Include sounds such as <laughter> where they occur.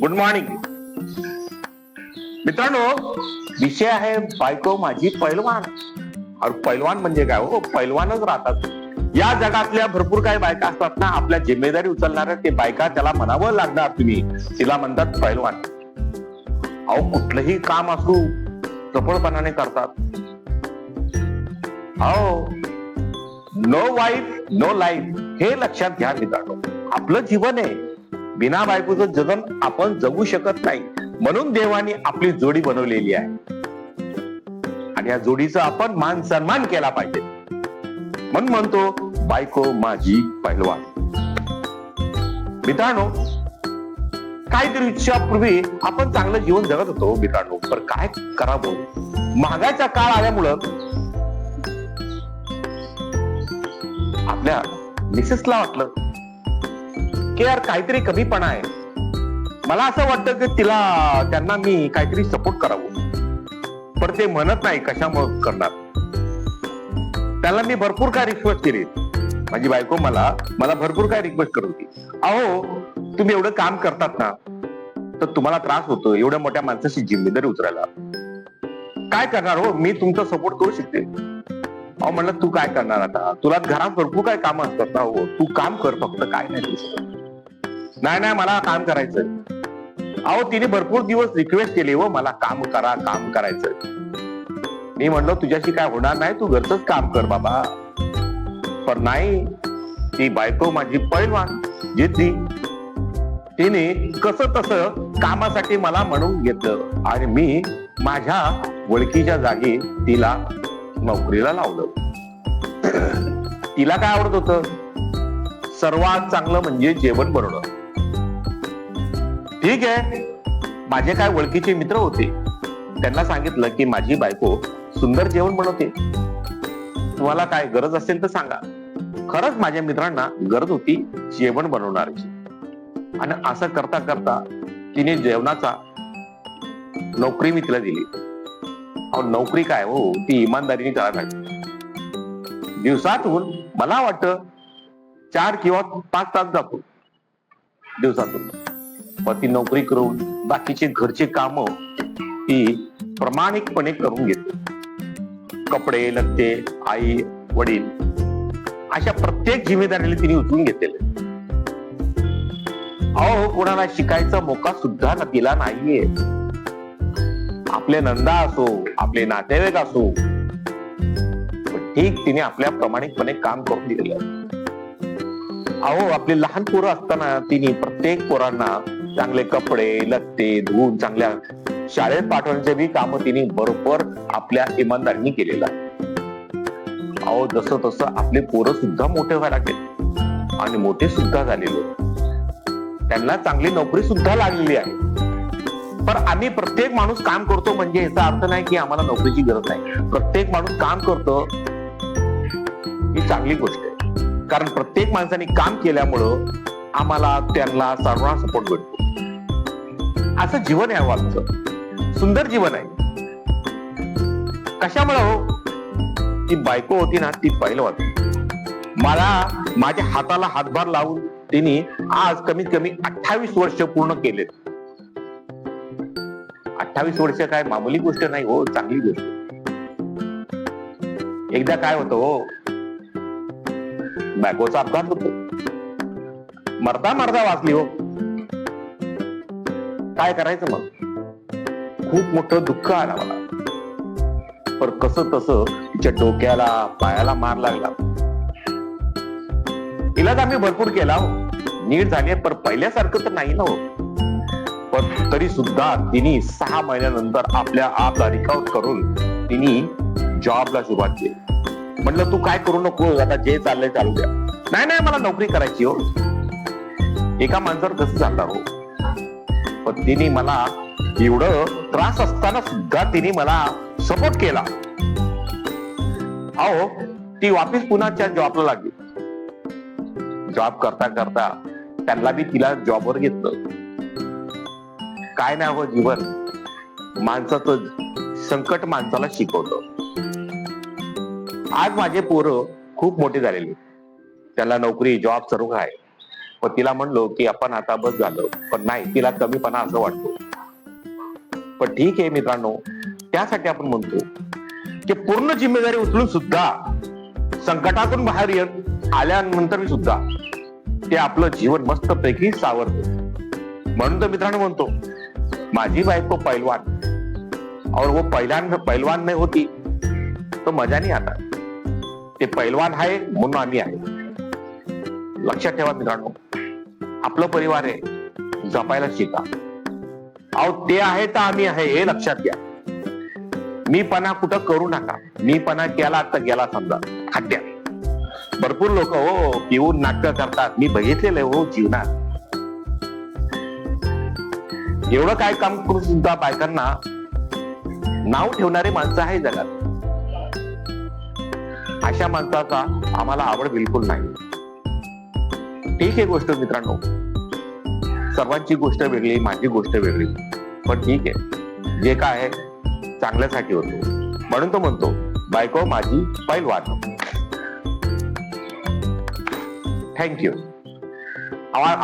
Good morning मित्रांनो विषय आहे बायको माझी पैलवान. और पैलवान म्हणजे काय हो? पैलवानच राहतात. या जगातल्या भरपूर काही बायका असतात ना आपल्या जिम्मेदारी उचलणाऱ्या ते बायका त्याला म्हणावं लागणार तुम्ही. तिला म्हणतात पैलवान. अहो कुठलंही काम असू चपळपणाने करतात. अहो नो वाईफ नो लाईफ हे लक्षात घ्या मित्रांनो. आपलं जीवन आहे. बिना बायकोचं जगन आपण जगू शकत नाही. म्हणून देवाने आपली जोडी बनवलेली आहे. आणि या जोडीचा आपण मान सन्मान केला पाहिजे. म्हणून म्हणतो बायको माझी पहिलवान मित्रांनो काहीतरी इच्छापूर्वी आपण चांगलं जीवन जगत होतो मित्रांनो. पण काय करावं? महागाचा काळ आल्यामुळं आपल्या मिसेसला वाटलं की यार काहीतरी कमीपणा आहे. मला असं वाटतं की तिला त्यांना मी काहीतरी सपोर्ट करावं. पण ते म्हणत नाही कशामुळे करणार. त्याला मी भरपूर काय रिक्वेस्ट केली. माझी बायको मला मला भरपूर काय रिक्वेस्ट करत होती. अहो तुम्ही एवढं काम करतात ना तर तुम्हाला त्रास होतो एवढ्या मोठ्या माणसाची जिम्मेदारी उचरायला काय करणार हो? मी तुमचा सपोर्ट करू शकते. अहो म्हणलं तू काय करणार आता? तुला घरात भरपूर काय काम असतात ना हो. तू काम कर फक्त काय नाही. नाही नाही मला काम करायचं अहो तिने भरपूर दिवस रिक्वेस्ट केली व मला काम करा काम करायचं मी म्हणलो तुझ्याशी काय होणार नाही तू घरच काम कर बाबा. पण नाही ती बायको माझी पैलवान जिद्दी. तिने कस तस कामासाठी मला म्हणून घेतलं आणि मी माझ्या ओळखीच्या जागी तिला नोकरीला लावलं. <clears throat> तिला काय आवडत होत? सर्वात चांगलं म्हणजे जेवण बनवणं. ठीक आहे. माझे काय ओळखीचे मित्र होते. त्यांना सांगितलं की माझी बायको सुंदर जेवण बनवते. तुम्हाला काय गरज असेल तर सांगा. खरंच माझ्या मित्रांना गरज होती जेवण बनवणाऱ्याची. आणि असं करता करता तिने जेवणाचा नोकरी मी तिला दिली. अहो नोकरी काय हो? ती इमानदारीने करायला लागली. दिवसातून मला वाटतं चार किंवा पाच तास जातो. दिवसातून. पण ती नोकरी करून बाकीचे घरचे काम ती प्रामाणिकपणे करून घेते. कपडे लत्ते आई वडील अशा प्रत्येक जिम्मेदारीला तिने उचलून घेतलेले. अहो कोणाला शिकायचा मोका सुद्धा ना दिला नाहीये. आपले नंदा असो आपले नातेवाईक असो ठीक तिने आपल्या प्रामाणिकपणे काम करून दिलेलं अहो आपले लहान पोरं असताना तिने प्रत्येक पोरांना चांगले कपडे लत्ते धुवून चांगल्या शाळेत पाठवण्याचे बी काम तिने बरोबर आपल्या इमानदारीने केलेलं आहे. अहो जसं तसं आपले पोरं सुद्धा मोठे व्हायला लागले. आणि मोठे सुद्धा झालेले. त्यांना चांगली नोकरी सुद्धा लागलेली आहे. पण आम्ही प्रत्येक माणूस काम करतो म्हणजे याचा अर्थ नाही की आम्हाला नोकरीची गरज नाही. प्रत्येक माणूस काम करतो ही चांगली गोष्ट आहे. कारण प्रत्येक माणसाने काम केल्यामुळं आम्हाला त्यांना सर्वांना सपोर्ट भेटतो असं जीवन आहे हो आमचं. सुंदर जीवन आहे. कशामुळे हो? ती बायको होती ना ती पहिलं मला माझ्या हाताला हातभार लावून तिने आज कमीत कमी अठ्ठावीस वर्ष पूर्ण केलेत. अठ्ठावीस वर्ष काय मामूली गोष्ट नाही हो चांगली गोष्ट. एकदा काय होतं हो? बायकोचा अपघात होतो. मरता मरता वाचली हो. काय करायचं मग? खूप मोठं दुःख आलं मला. पर कस तस तिच्या डोक्याला पायाला मार लागला. इलाज आम्ही भरपूर केला हो. नीट झाली पण पहिल्यासारखं तर नाही ना हो. पण तरी सुद्धा तिने सहा महिन्यानंतर आपल्या आपला रिकवर करून तिने जॉबला सुरुवात केली. म्हणलं तू काय करू नको आता जे चाललंय चालू द्या. नाही नाही मला नोकरी करायची हो. एका माणसावर कसं चालणार हो? पण तिने मला एवढं त्रास असताना सुद्धा तिने मला सपोर्ट केला. अहो ती वापिस पुन्हा त्या जॉबला लागली. जॉब करता करता त्यांना बी तिला जॉबवर घेतलं. काय नाही हो जीवन. माणसाचं संकट माणसाला शिकवतं. आज माझे पोरं खूप मोठे झालेले. त्याला नोकरी जॉब सर्व आहे. व तिला म्हणलो की आपण आता बस झालं. पण नाही तिला कमीपणा असं वाटतो. पण ठीक आहे मित्रांनो त्यासाठी आपण म्हणतो की पूर्ण जिम्मेदारी उचलून सुद्धा संकटातून बाहेर येत आल्यानंतर सुद्धा ते आपलं जीवन मस्तपैकी सावरते. म्हणून तर मित्रांनो म्हणतो माझी बायको पैलवान. और वो पहिल्यान पैलवान नाही होती तो मजा नाही आता. ते पैलवान आहे म्हणून आम्ही आहे. लक्षात ठेवा मित्रांनो. आपलं परिवार आहे. जपायला शिका. अहो ते आहे तर आम्ही आहे हे लक्षात घ्या. मी पणा कुठं करू नका. मी पणा केला आता गेला समजा. खड्ड्यात. भरपूर लोक हो पिऊन नाटक करतात. मी बघितलेलं हो जीवनात. एवढं काय काम करून सुद्धा बायकांना नाव ठेवणारे माणसं आहे जगात. अशा माणसाचा आम्हाला आवड बिलकुल नाही. ठीक आहे गोष्ट मित्रांनो. सर्वांची गोष्ट वेगळी माझी गोष्ट वेगळी. पण ठीक आहे. जे काय आहे चांगल्यासाठी होतो. म्हणून तो म्हणतो बायको माझी पैलवान. थँक्यू